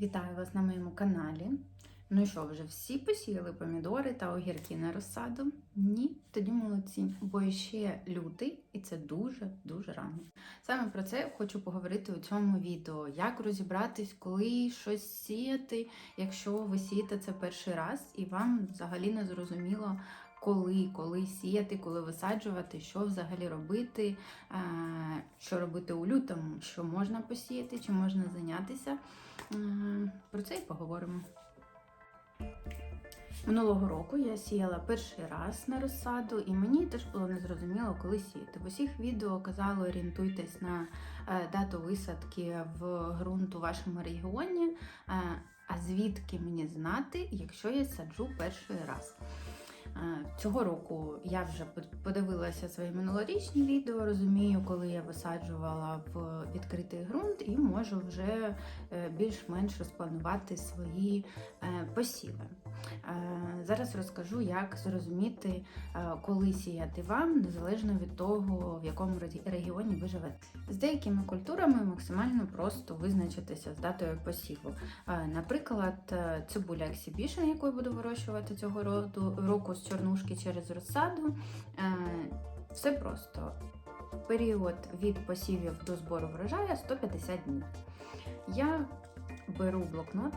Вітаю вас на моєму каналі. Ну що, вже всі посіяли помідори та огірки на розсаду? Ні, тоді молодці, бо ще лютий, і це дуже-дуже рано. Саме про це хочу поговорити у цьому відео. Як розібратись, коли щось сіяти, якщо ви сієте це перший раз, і вам взагалі не зрозуміло, коли, коли сіяти, коли висаджувати, що взагалі робити, е, що робити у лютому, що можна посіяти, чи можна зайнятися. Про це і поговоримо. Минулого року я сіяла перший раз на розсаду, і мені теж було незрозуміло, коли сіяти. В усіх відео казало орієнтуйтесь на е, дату висадки в ґрунт у вашому регіоні. е, А звідки мені знати, якщо я саджу перший раз? Е, Цього року я вже подивилася свої минулорічні відео, розумію, коли я висаджувала в відкритий ґрунт, і можу вже е, більш-менш розпланувати свої е, посіви. Зараз розкажу, як зрозуміти, коли сіяти вам, незалежно від того, в якому регіоні ви живете. З деякими культурами максимально просто визначитися з датою посіву. Наприклад, цибуля Exhibition, яку я буду вирощувати цього року з чорнушки через розсаду. Е, Все просто. Період від посівів до збору врожаю 150 днів. Я беру блокнот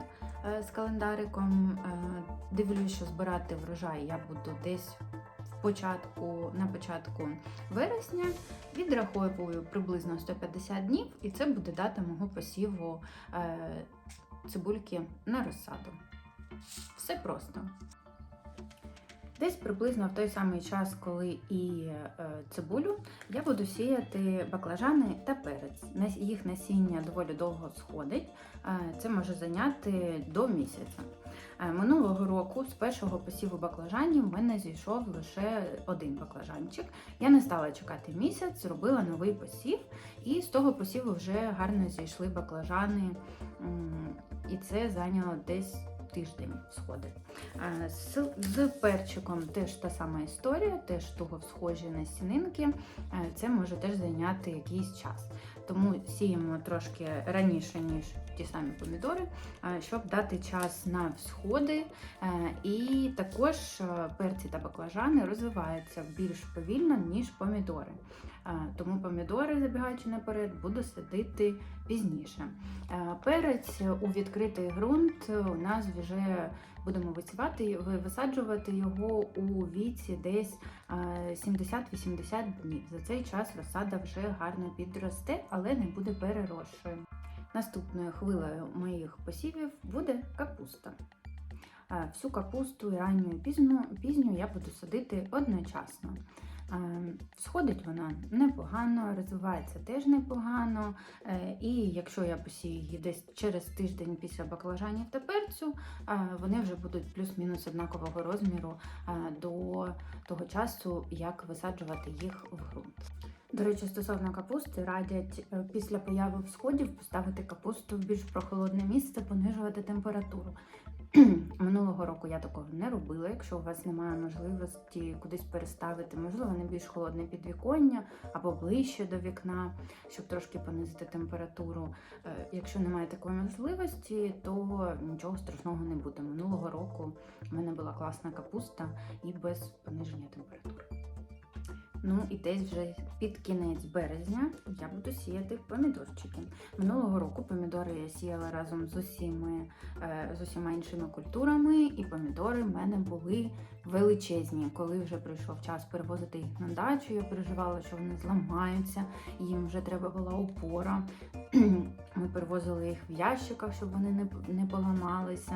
е, з календариком, е, дивлюсь, що збирати врожай я буду десь початку, на початку вересня, відраховую приблизно 150 днів, і це буде дата мого посіву е, цибульки на розсаду. Все просто. Десь приблизно в той самий час, коли і е, цибулю, я буду сіяти баклажани та перець. Їх насіння доволі довго сходить. Е, Це може зайняти до місяця. Е, Минулого року з першого посіву баклажанів в мене зійшов лише один баклажанчик. Я не стала чекати місяць, зробила новий посів, і з того посіву вже гарно зійшли баклажани. І це зайняло десь тиждень сходить. З, з перчиком теж та сама історія, теж туго схожі на сінинки. Це може теж зайняти якийсь час. Тому сіємо трошки раніше, ніж ті самі помідори, щоб дати час на всходи. Е, І також е, перці та баклажани розвиваються більш повільно, ніж помідори. Е, Тому помідори, забігаючи наперед, буду садити пізніше. Перець у відкритий ґрунт у нас вже будемо висівати, ви- висаджувати його у віці десь е, 70-80 днів. За цей час розсада вже гарно підросте, але не буде перерощою. Наступною хвилею моїх посівів буде капуста. Е, Всю капусту і ранню і пізню, пізню я буду садити одночасно. Е, Сходить вона непогано, розвивається теж непогано. Е, І якщо я посію її десь через тиждень після баклажанів та перцю, е, вони вже будуть плюс-мінус однакового розміру до того часу, як висаджувати їх в ґрунт. До речі, стосовно капусти, радять після появи всходів поставити капусту в більш прохолодне місце, понижувати температуру. Минулого року я такого не робила. Якщо у вас немає можливості кудись переставити, можливо, не більш холодне підвіконня або ближче до вікна, щоб трошки понизити температуру. Е, Якщо немає такої можливості, то нічого страшного не буде. Минулого року в мене була класна капуста і без пониження температури. Ну і десь вже під кінець березня я буду сіяти помідорчики. Минулого року помідори я сіяла разом з усіми, е, з усіма іншими культурами, і помідори в мене були величезні. Коли вже прийшов час перевозити їх на дачу, я переживала, що вони зламаються, їм вже треба була опора. Ми перевозили їх в ящиках, щоб вони не, не поламалися.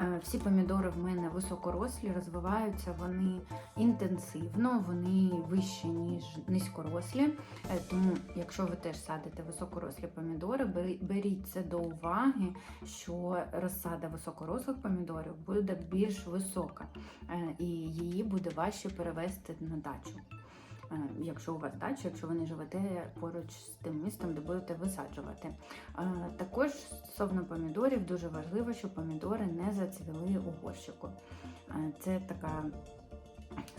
Е, Всі помідори в мене високорослі, розвиваються вони інтенсивно, вони вищі, ніж низькорослі. Е, Тому, якщо ви теж садите високорослі помідори, бері- беріть це до уваги, що розсада високорослих помідорів буде більш висока, е, і її буде важче перевезти на дачу. Е, Якщо у вас дача, якщо ви не живете поруч з тим містом, де будете висаджувати. Е, Також стосовно помідорів дуже важливо, щоб помідори не зацвіли у горщику. Е, Це така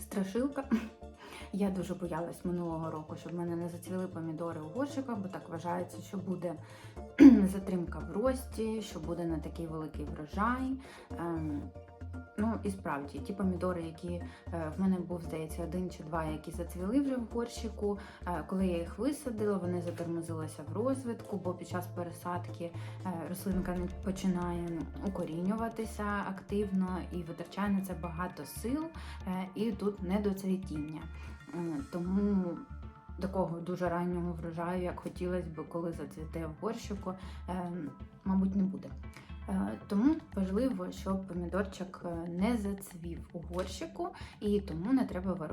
страшилка. Я дуже боялась минулого року, щоб в мене не зацвіли помідори у горщиках, бо так вважається, що буде затримка в рості, що буде не такий великий врожай. Ну і справді, ті помідори, які е, в мене був, здається, один чи два, які зацвіли вже в горщику. е, Коли я їх висадила, вони затормозилися в розвитку, бо під час пересадки е, рослинка не починає укорінюватися активно і витрачає на це багато сил, і тут недоцвітіння. Тому такого дуже раннього врожаю, як хотілося б, коли зацвіте в горщику, мабуть, не буде. Е, Тому важливо, щоб помідорчик е, не зацвів у горщику, і тому не треба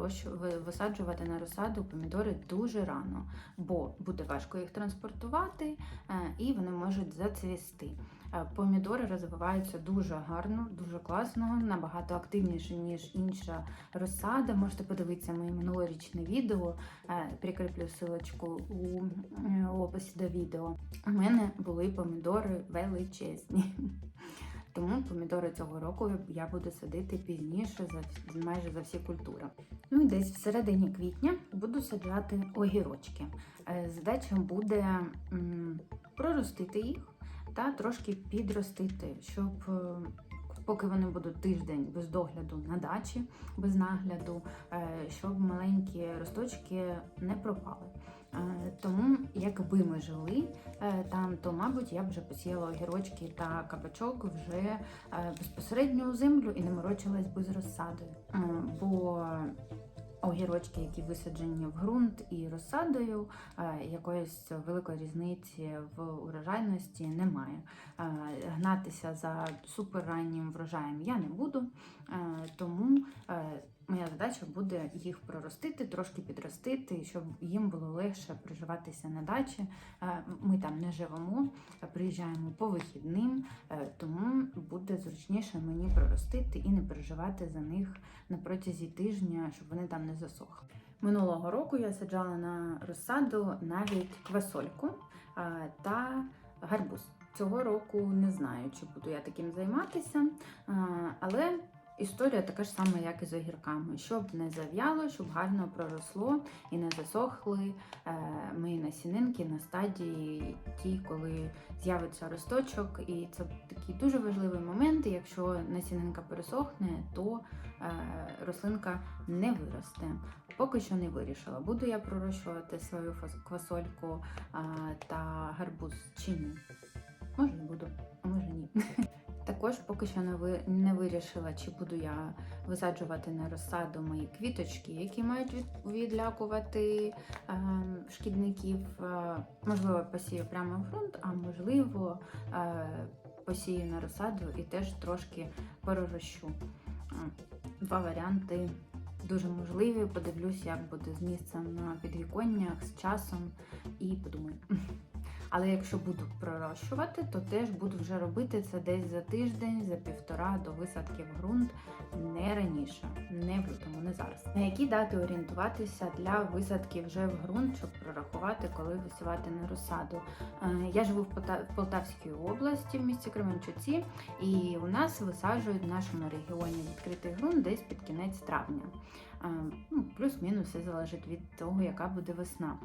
висаджувати на розсаду помідори дуже рано, бо буде важко їх транспортувати е, і вони можуть зацвісти. Е, Помідори розвиваються дуже гарно, дуже класно, набагато активніше, ніж інша розсада. Можете подивитися моє минулорічне відео, е, прикріплю силочку у е, описі до відео. У мене були помідори величезні. Тому помідори цього року я буду садити пізніше за майже за всі культури. Ну і десь в середині квітня буду саджати огірочки. Задача буде м, проростити їх та трошки підростити, щоб е, поки вони будуть тиждень без догляду на дачі, без нагляду, е, щоб маленькі росточки не пропали. Е, Тому, якби ми жили там, то мабуть я б вже посіяла огірочки та кабачок вже безпосередньо у землю і не морочилась би з розсадою. Бо огірочки, які висаджені в ґрунт і розсадою, е, якоїсь великої різниці в урожайності немає. Е, Гнатися за суперраннім врожаєм я не буду, е, тому моя задача буде їх проростити, трошки підростити, щоб їм було легше проживатися на дачі. Е, Ми там не живемо, а приїжджаємо по вихідним, е, тому буде зручніше мені проростити і не переживати за них на протязі тижня, щоб вони там не засохли. Минулого року я саджала на розсаду навіть квасольку е, та гарбуз. Цього року не знаю, чи буду я таким займатися, е, але історія така ж сама, як і з огірками. Щоб не зав'яло, щоб гарно проросло і не засохли е, мої насінинки на стадії ті, коли з'явиться росточок. І це такий дуже важливий момент. Якщо насінинка пересохне, то е, рослинка не виросте. Поки що не вирішила, буду я пророщувати свою квасольку а, та гарбуз чи ні. Може і буду, а може ні. Також поки що не, ви, не вирішила, чи буду я висаджувати на розсаду мої квіточки, які мають від, відлякувати е, шкідників. Е, можливо, посію прямо в ґрунт, а можливо, е, посію на розсаду і теж трошки перерощу. Два варіанти дуже можливі. Подивлюсь, як буде з місцем на підвіконнях, з часом і подумаю. Але якщо буду пророщувати, то теж буду вже робити це десь за тиждень, за півтора до висадки в ґрунт, не раніше, не в лютому, не зараз. На які дати орієнтуватися для висадки вже в ґрунт, щоб прорахувати, коли висівати на розсаду. Е, Я живу в Полтавській області, в місті Кременчуці, і у нас висаджують в нашому регіоні відкритий ґрунт десь під кінець травня. Ну, плюс-мінус все залежить від того, яка буде весна.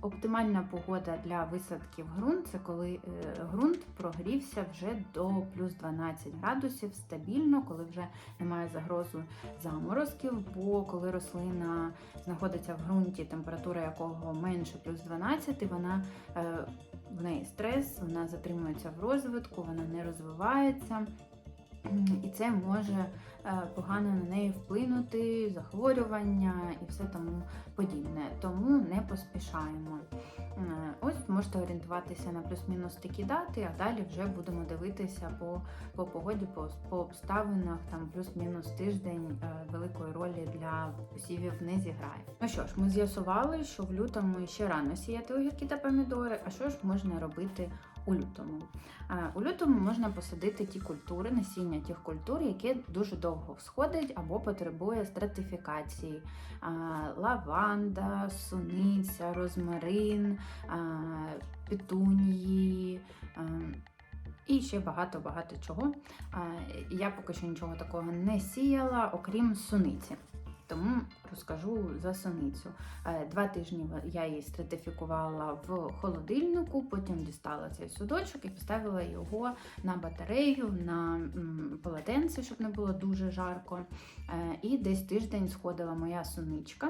Оптимальна погода для висадки в ґрунт це коли е, ґрунт прогрівся вже до плюс 12 градусів стабільно, коли вже немає загрозу заморозків, бо коли рослина знаходиться в ґрунті, температура якого менше плюс 12, вона е, в неї стрес, вона затримується в розвитку, вона не розвивається. І це може е, погано на неї вплинути, захворювання і все тому подібне. Тому не поспішаємо. Е, Ось можете орієнтуватися на плюс-мінус такі дати, а далі вже будемо дивитися по, по погоді, по, по обставинах, там плюс-мінус тиждень е, великої ролі для посівів не зіграє. Ну що ж, ми з'ясували, що в лютому ще рано сіяти огірки та помідори. А що ж можна робити у лютому? Е, У лютому можна посадити ті культури, насіння тих культур, які дуже довго всходять або потребує стратифікації. Е, Лаванда, суниця, розмарин, е, петунії. І ще багато-багато чого. Я поки що нічого такого не сіяла, окрім суниці. Тому розкажу за суницю. Е, Два тижні я її стратифікувала в холодильнику, потім дістала цей судочок і поставила його на батарею, на полотенце, щоб не було дуже жарко. Е, І десь тиждень сходила моя суничка.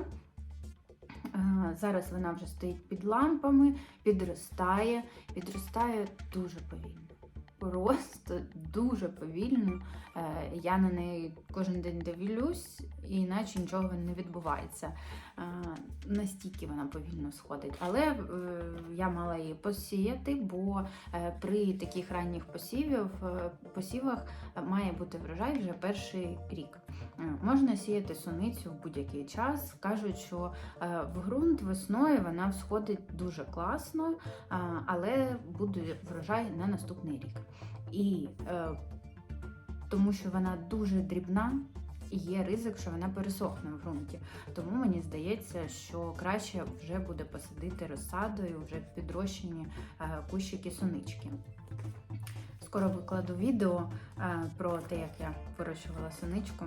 Е, Зараз вона вже стоїть під лампами, підростає, підростає дуже повільно. Просто дуже повільно. Я на неї кожен день дивлюсь, і наче нічого не відбувається. Е, Настільки вона повільно сходить. Але е, я мала її посіяти, бо е, при таких ранніх посівів, посівах має бути врожай вже перший рік. Можна сіяти суницю в будь-який час. Кажуть, що в ґрунт весною вона всходить дуже класно, але буде врожай на наступний рік. І тому що вона дуже дрібна, є ризик, що вона пересохне в ґрунті. Тому мені здається, що краще вже буде посадити розсадою вже підрощені е, кущики сунички. Скоро викладу відео е, про те, як я вирощувала суничку.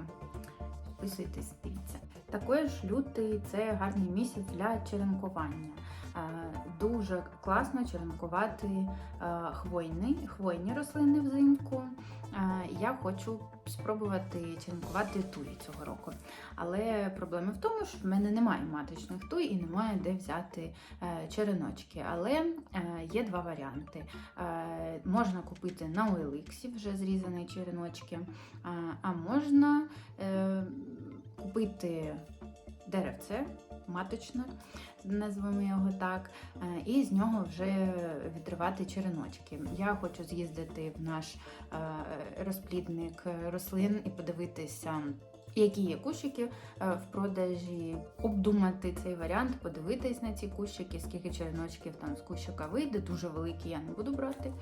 Підписуйтесь, дивіться. Також лютий це гарний місяць для черенкування. Е, Дуже класно черенкувати е, хвойні, хвойні рослини взимку. Е, Я хочу спробувати черенкувати туї цього року. Але проблема в тому, що в мене немає маточних туй і немає де взяти череночки. Але є два варіанти. Можна купити на OLX вже зрізані череночки, а- можна купити деревце маточне, назвемо його так, е, і з нього вже відривати череночки. Я хочу з'їздити в наш е, розплідник рослин і подивитися. Які є кущики е, в продажі, обдумати цей варіант, подивитись на ці кущики, скільки череночків там з кущика вийде, дуже великі я не буду брати.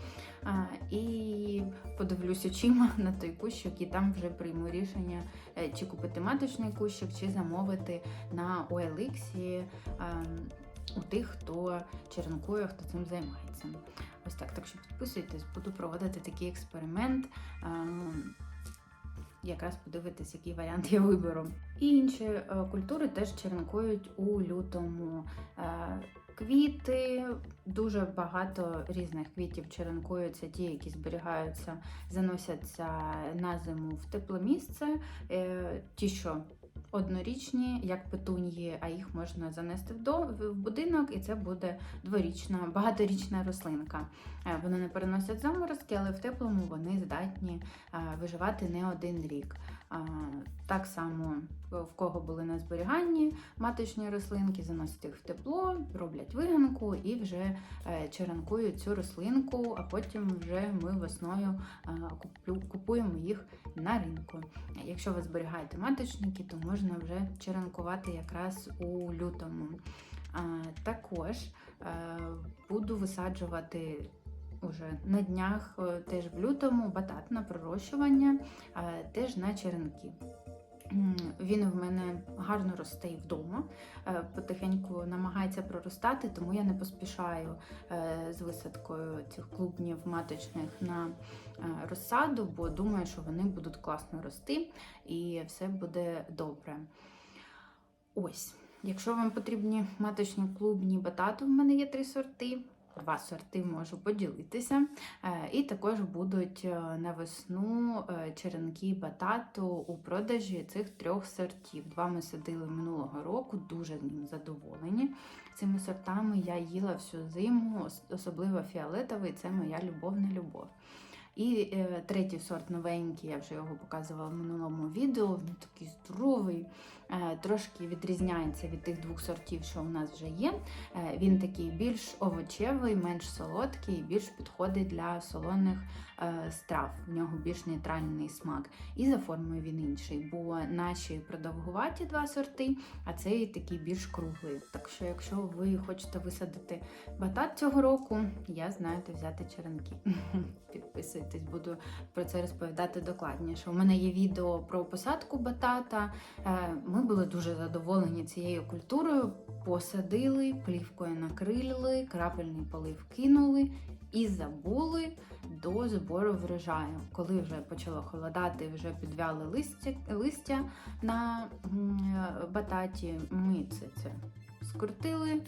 І подивлюсь очима на той кущик, і там вже прийму рішення, е, чи купити маточний кущик, чи замовити на OLX у тих, хто черенкує, хто цим займається. Ось так. Так що підписуйтесь, буду проводити такий експеримент. Якраз подивитись, який варіант я виберу. І інші е, культури теж черенкують у лютому. Е, Квіти, дуже багато різних квітів черенкуються, ті, які зберігаються, заносяться на зиму в тепле місце. Е, Ті, що однорічні, як петуньї, а їх можна занести в, будинок, і це буде дворічна, багаторічна рослинка. Е, Вони не переносять заморозки, але в теплому вони здатні е, виживати не один рік. Так само в кого були на зберіганні маточні рослинки, заносять їх в тепло, роблять виганку і вже е, черенкують цю рослинку, а потім вже ми весною е, купуємо їх на ринку. Якщо ви зберігаєте маточники, то можна вже черенкувати якраз у лютому. Також е, буду висаджувати. Уже на днях, е, теж в лютому, батат на пророщування, е, теж на черенки. Він в мене гарно росте і вдома, е, потихеньку намагається проростати, тому я не поспішаю з висадкою цих клубнів маточних на розсаду, бо думаю, що вони будуть класно рости і все буде добре. Ось, якщо вам потрібні маточні клубні батату, в мене є три сорти. Два сорти можу поділитися. Е, І також будуть е, на весну е, черенки батату у продажі цих трьох сортів. Два ми садили минулого року, дуже ним задоволені. Цими сортами я їла всю зиму, особливо фіолетовий це моя любовна любов. І третій сорт новенький, я вже його показувала в минулому відео. Він такий здоровий, трошки відрізняється від тих двох сортів, що у нас вже є. Е, він такий більш овочевий, менш солодкий, більш підходить для солоних е, страв. В нього більш нейтральний смак. І за формою він інший, бо наші продовгуваті два сорти, а цей такий більш круглий. Так що, якщо ви хочете висадити батат цього року, я знаю, взяти черенки. Підписуйтесь, буду про це розповідати докладніше. У мене є відео про посадку батата. Е, Ми були дуже задоволені цією культурою. Посадили, плівкою накрили, крапельний полив кинули, і забули до збору врожаю. Коли вже почало холодати, вже підвяли листя, листя на бататі, ми це, це скрутили,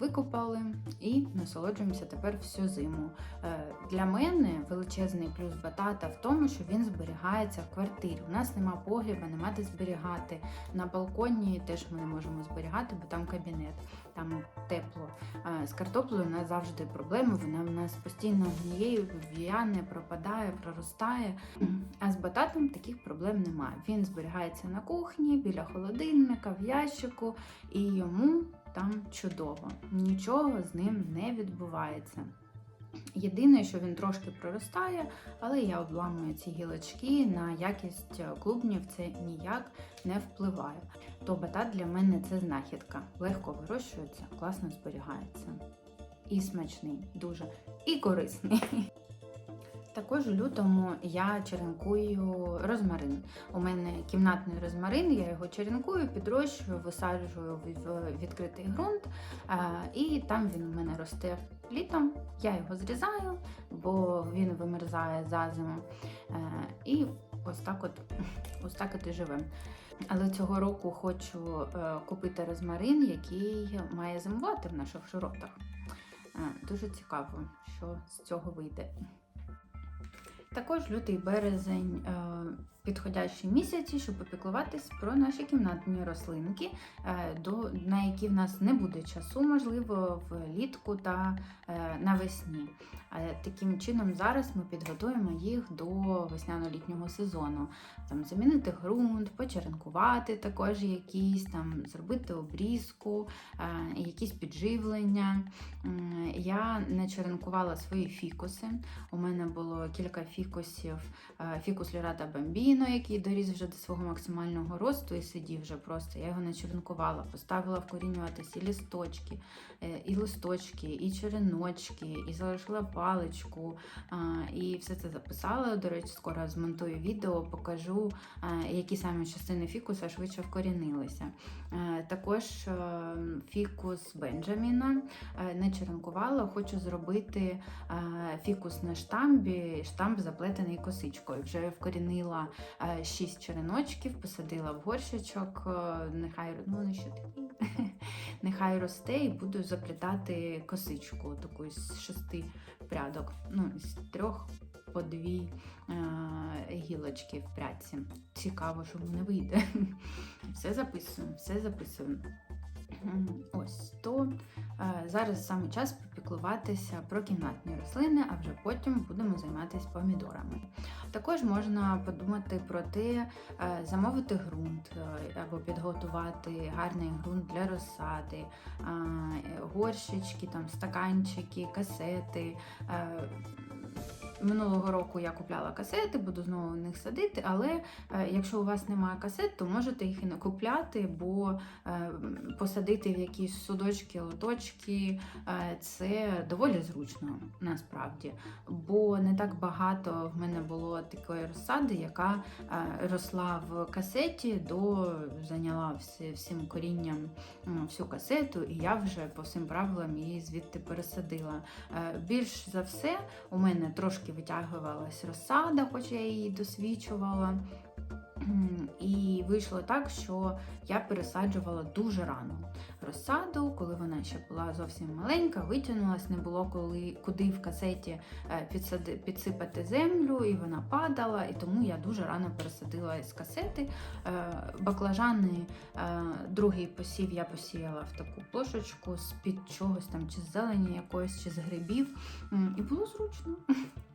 викопали і насолоджуємося тепер всю зиму. Е, Для мене величезний плюс батата в тому, що він зберігається в квартирі. У нас нема погріба, нема де зберігати. На балконі теж ми не можемо зберігати, бо там кабінет, там тепло. З картоплею у нас завжди проблеми. Вона в нас постійно гніє, в'яне, пропадає, проростає. А з бататом таких проблем немає. Він зберігається на кухні, біля холодильника, в ящику, і йому там чудово. Нічого з ним не відбувається. Єдине, що він трошки проростає, але я обламую ці гілочки на якість клубнів, це ніяк не впливає. То батат для мене це знахідка. Легко вирощується, класно зберігається. І смачний, дуже, і корисний. Також у лютому я черенкую розмарин. У мене кімнатний розмарин, я його черенкую, підрощую, висаджую в відкритий ґрунт, і там він у мене росте літом. Я його зрізаю, бо він вимерзає за зиму. Е, І ось так от, ось так от і живе. Але цього року хочу е, купити розмарин, який має зимувати в наших широтах. Е, Дуже цікаво, що з цього вийде. Також лютий березень е, підходящі місяці, щоб попіклуватись про наші кімнатні рослинки, е, на які в нас не буде часу, можливо, влітку та е, навесні. Е, Таким чином, зараз ми підготуємо їх до весняно-літнього сезону. Там замінити ґрунт, почеренкувати також якісь, там зробити обрізку, якісь підживлення. Я не черенкувала свої фікуси. У мене було кілька фікусів. Фікус Лірата Бамбіно, який доріс вже до свого максимального росту і сидів вже просто. Я його не черенкувала, поставила вкорінюватися і лісточки, е, і листочки, і череночки, і залишила паличку. І все це записала. До речі, скоро змонтую відео, покажу, які саме частини фікуса швидше вкорінилися. Е, Також е, фікус Бенджаміна не черенкувала, хочу зробити фікус на штамбі, штамб заплетений косичкою. Вже вкорінила шість череночків, посадила в горщичок, е, нехай ну ще такі. Нехай росте і буду заплітати косичку таку з шести прядок, ну, з трьох по дві е, гілочки в прядці. Цікаво, що в мене вийде. Все записуємо, все записую. Ось то е, зараз саме час попіклуватися про кімнатні рослини, а вже потім будемо займатися помідорами. Також можна подумати про те, е, замовити ґрунт е, або підготувати гарний ґрунт для розсади, горщички, там, стаканчики, касети. Минулого року я купляла касети, буду знову в них садити, але е, якщо у вас немає касет, то можете їх і не купляти, бо е, посадити в якісь судочки, лоточки е, це доволі зручно насправді. Бо не так багато в мене було такої розсади, яка росла в касеті, до зайняла всі, всім корінням всю касету, і я вже по всім правилам її звідти пересадила. Більш за все, у мене трошки витягувалась розсада, хоч я її досвідчувала. І вийшло так, що я пересаджувала дуже рано розсаду, коли вона ще була зовсім маленька, витягнулась, не було коли, куди в касеті е, підсипати землю, і вона падала. І тому я дуже рано пересадила з касети. Е, Баклажани, е, другий посів я посіяла в таку плошечку з-під чогось там, чи з зелені якоїсь, чи з грибів. І було зручно.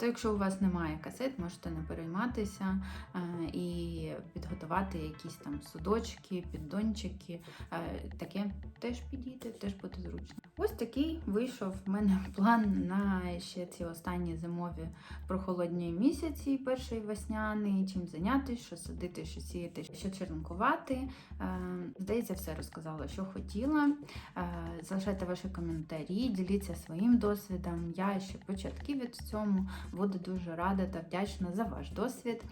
То якщо у вас немає касет, можете не перейматися е, і підготувати якісь там судочки, піддончики. Е, таке теж підійде, теж буде зручно. Ось такий вийшов в мене план на ще ці останні зимові прохолодні місяці, перший весняний, чим зайнятися, що садити, що сіяти, що черенкувати. Е, Здається, все розказала, що хотіла. Залишайте ваші коментарі, діліться своїм досвідом. Я ще початківець в цьому. Буду дуже рада та вдячна за ваш досвід.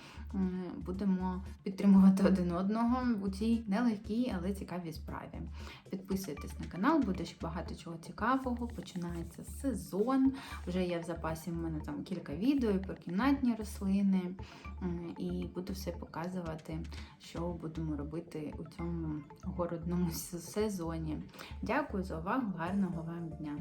Будемо підтримувати один одного у цій нелегкій, але цікавій справі. Підписуйтесь на канал, буде ще багато чого цікавого. Починається сезон. Вже є в запасі в мене там кілька відео і про кімнатні рослини. І буду все показувати, що будемо робити у цьому городному сезоні. Дякую за увагу, гарного вам дня!